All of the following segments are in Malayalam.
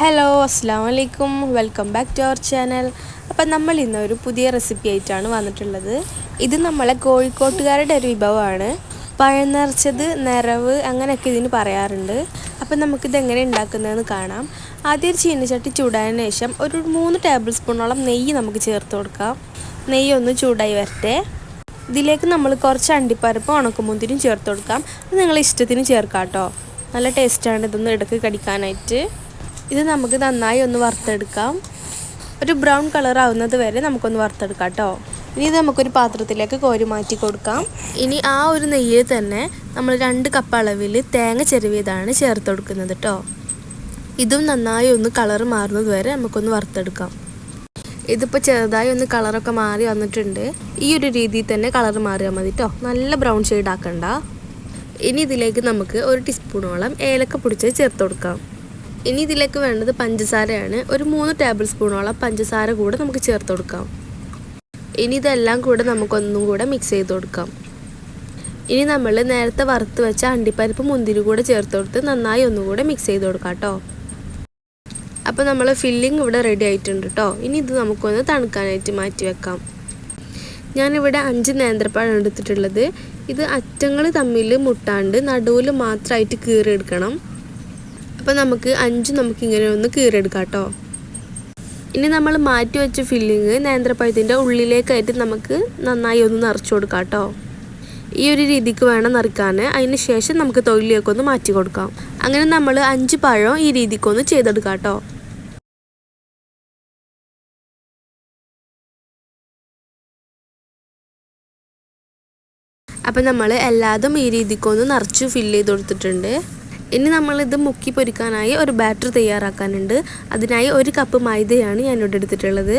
ഹലോ അസ്സാം വലൈക്കും welcome back to our channel അപ്പം നമ്മൾ ഇന്ന് ഒരു പുതിയ റെസിപ്പി ആയിട്ടാണ് വന്നിട്ടുള്ളത്. ഇത് നമ്മളെ കോഴിക്കോട്ടുകാരുടെ ഒരു വിഭവമാണ്. പഴം നിറച്ചത് നിറവ് അങ്ങനെയൊക്കെ ഇതിന് പറയാറുണ്ട്. അപ്പം നമുക്കിത് എങ്ങനെ ഉണ്ടാക്കുന്നതെന്ന് കാണാം. ആദ്യം ചീനച്ചട്ടി ചൂടായതിനു ശേഷം ഒരു മൂന്ന് ടേബിൾ സ്പൂണോളം നെയ്യ് നമുക്ക് ചേർത്ത് കൊടുക്കാം. നെയ്യ് ഒന്ന് ചൂടായി വരട്ടെ. ഇതിലേക്ക് നമ്മൾ കുറച്ച് അണ്ടിപ്പരപ്പും ഉണക്കമുന്തിരിയും ചേർത്ത് കൊടുക്കാം. അത് നിങ്ങളെ ഇഷ്ടത്തിന് ചേർക്കാം കേട്ടോ. നല്ല ടേസ്റ്റാണ് ഇതൊന്ന് ഇടയ്ക്ക് കടിക്കാനായിട്ട്. ഇത് നമുക്ക് നന്നായി ഒന്ന് വറുത്തെടുക്കാം. ഒരു ബ്രൗൺ കളർ ആവുന്നത് വരെ നമുക്കൊന്ന് വറുത്തെടുക്കാം കേട്ടോ ഇനി ഇത് നമുക്കൊരു പാത്രത്തിലേക്ക് കോരി മാറ്റി കൊടുക്കാം. ഇനി ആ ഒരു നെയ്യിൽ തന്നെ നമ്മൾ രണ്ട് കപ്പ് അളവിൽ തേങ്ങ ചെരുവിയതാണ് ചേർത്ത് കൊടുക്കുന്നത് കേട്ടോ ഇതും നന്നായി ഒന്ന് കളർ മാറുന്നത് വരെ നമുക്കൊന്ന് വറുത്തെടുക്കാം. ഇതിപ്പോൾ ചെറുതായി ഒന്ന് കളറൊക്കെ മാറി വന്നിട്ടുണ്ട്. ഈ ഒരു രീതിയിൽ തന്നെ കളർ മാറിയാൽ മതി കേട്ടോ നല്ല ബ്രൗൺ ഷെയ്ഡ് ആക്കണ്ട. ഇനി ഇതിലേക്ക് നമുക്ക് ഒരു ടീസ്പൂണോളം ഏലക്ക പൊടിച്ചത് ചേർത്ത് കൊടുക്കാം. ഇനി ഇതിലേക്ക് വേണ്ടത് പഞ്ചസാരയാണ്. ഒരു മൂന്ന് ടേബിൾ സ്പൂണോളം പഞ്ചസാര കൂടെ നമുക്ക് ചേർത്ത് കൊടുക്കാം. ഇനി ഇതെല്ലാം കൂടെ നമുക്കൊന്നും കൂടെ മിക്സ് ചെയ്ത് കൊടുക്കാം. ഇനി നമ്മൾ നേരത്തെ വറുത്ത് വെച്ച അണ്ടിപ്പരിപ്പ് മുന്തിരി കൂടെ ചേർത്ത് കൊടുത്ത് നന്നായി ഒന്നുകൂടെ മിക്സ് ചെയ്ത് കൊടുക്കാം കേട്ടോ അപ്പോൾ നമ്മൾ ഫില്ലിംഗ് ഇവിടെ റെഡി ആയിട്ടുണ്ട് കേട്ടോ ഇനി ഇത് നമുക്കൊന്ന് തണുക്കാനായിട്ട് മാറ്റി വെക്കാം. ഞാനിവിടെ അഞ്ച് നേന്ത്രപ്പഴം എടുത്തിട്ടുള്ളത്. ഇത് അറ്റങ്ങൾ തമ്മിൽ മുട്ടാണ്ട് നടുവിൽ മാത്രമായിട്ട് കീറിയെടുക്കണം. അപ്പോൾ നമുക്ക് അഞ്ച് നമുക്കിങ്ങനെ ഒന്ന് കീറിയെടുക്കാം കേട്ടോ ഇനി നമ്മൾ മാറ്റി വെച്ച ഫില്ലിങ് നേന്ത്രപ്പഴത്തിന്റെ ഉള്ളിലേക്കായിട്ട് നമുക്ക് നന്നായി ഒന്ന് നിറച്ചു കൊടുക്കാം കേട്ടോ ഈ ഒരു രീതിക്ക് വേണം നിറക്കാൻ അതിന് ശേഷം നമുക്ക് തൊഴിലേക്ക് ഒന്ന് മാറ്റി കൊടുക്കാം. അങ്ങനെ നമ്മൾ അഞ്ച് പഴം ഈ രീതിക്കൊന്ന് ചെയ്തെടുക്കാം കേട്ടോ അപ്പം നമ്മൾ എല്ലാതും ഈ രീതിക്കൊന്ന് നിറച്ച് ഫില്ല് ചെയ്ത് കൊടുത്തിട്ടുണ്ട്. ഇനി നമ്മളിത് മുക്കി പൊരിക്കാനായി ഒരു ബാറ്റർ തയ്യാറാക്കാനുണ്ട്. അതിനായി ഒരു കപ്പ് മൈദയാണ് ഞാൻ ഇവിടെ എടുത്തിട്ടുള്ളത്.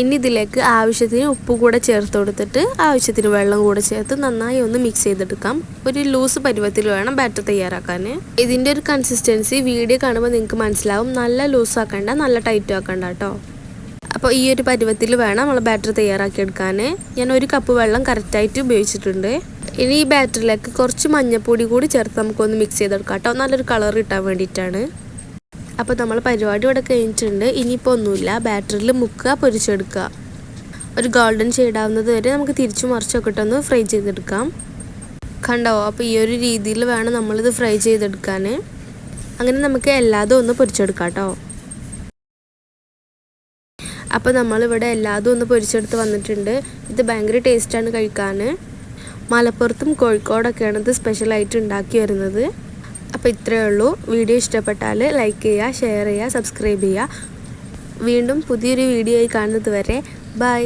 ഇനി ഇതിലേക്ക് ആവശ്യത്തിന് ഉപ്പ് കൂടെ ചേർത്ത് കൊടുത്തിട്ട് ആവശ്യത്തിന് വെള്ളം കൂടെ ചേർത്ത് നന്നായി ഒന്ന് മിക്സ് ചെയ്തെടുക്കാം. ഒരു ലൂസ് പരുവത്തിൽ വേണം ബാറ്റർ തയ്യാറാക്കാൻ. ഇതിന്റെ ഒരു കൺസിസ്റ്റൻസി വീഡിയോ കാണുമ്പോൾ നിങ്ങൾക്ക് മനസ്സിലാവും. നല്ല ലൂസ് ആക്കണ്ട നല്ല ടൈറ്റും ആക്കണ്ട കേട്ടോ അപ്പോൾ ഈ ഒരു പരുവത്തിൽ വേണം നമ്മൾ ബാറ്റർ തയ്യാറാക്കിയെടുക്കാൻ. ഞാൻ ഒരു കപ്പ് വെള്ളം കറക്റ്റായിട്ട് ഉപയോഗിച്ചിട്ടുണ്ട്. ഇനി ഈ ബാറ്ററിലേക്ക് കുറച്ച് മഞ്ഞപ്പൊടി കൂടി ചേർത്ത് നമുക്കൊന്ന് മിക്സ് ചെയ്തെടുക്കാം കേട്ടോ. നല്ലൊരു കളർ കിട്ടാൻ വേണ്ടിയിട്ടാണ്. അപ്പോൾ നമ്മൾ പരിപാടി ഇവിടെ കഴിഞ്ഞിട്ടുണ്ട്. ഇനിയിപ്പോൾ ഒന്നുമില്ല. ബാറ്ററിൽ മുക്കുക പൊരിച്ചെടുക്കുക. ഒരു ഗോൾഡൻ ഷെയ്ഡാവുന്നത് വരെ നമുക്ക് തിരിച്ചു മറിച്ചൊക്കെ ഇട്ടൊന്ന് ഫ്രൈ ചെയ്തെടുക്കാം. കണ്ടോ? അപ്പോൾ ഈ ഒരു രീതിയിൽ വേണം നമ്മളിത് ഫ്രൈ ചെയ്തെടുക്കാൻ. അങ്ങനെ നമുക്ക് എല്ലാതും ഒന്ന് പൊരിച്ചെടുക്കാം കേട്ടോ. അപ്പോൾ നമ്മളിവിടെ എല്ലാതും ഒന്ന് പൊരിച്ചെടുത്ത് വന്നിട്ടുണ്ട്. ഇത് ഭയങ്കര ടേസ്റ്റാണ് കഴിക്കാൻ. മലപ്പുറത്തും കോഴിക്കോടൊക്കെയാണ് ഇത് സ്പെഷ്യലായിട്ട് ഉണ്ടാക്കി വരുന്നത്. അപ്പോൾ ഇത്രയേ ഉള്ളൂ. വീഡിയോ ഇഷ്ടപ്പെട്ടാൽ ലൈക്ക് ചെയ്യുക ഷെയർ ചെയ്യുക സബ്സ്ക്രൈബ് ചെയ്യുക. വീണ്ടും പുതിയൊരു വീഡിയോ ആയി കാണുന്നത് വരെ. ബൈ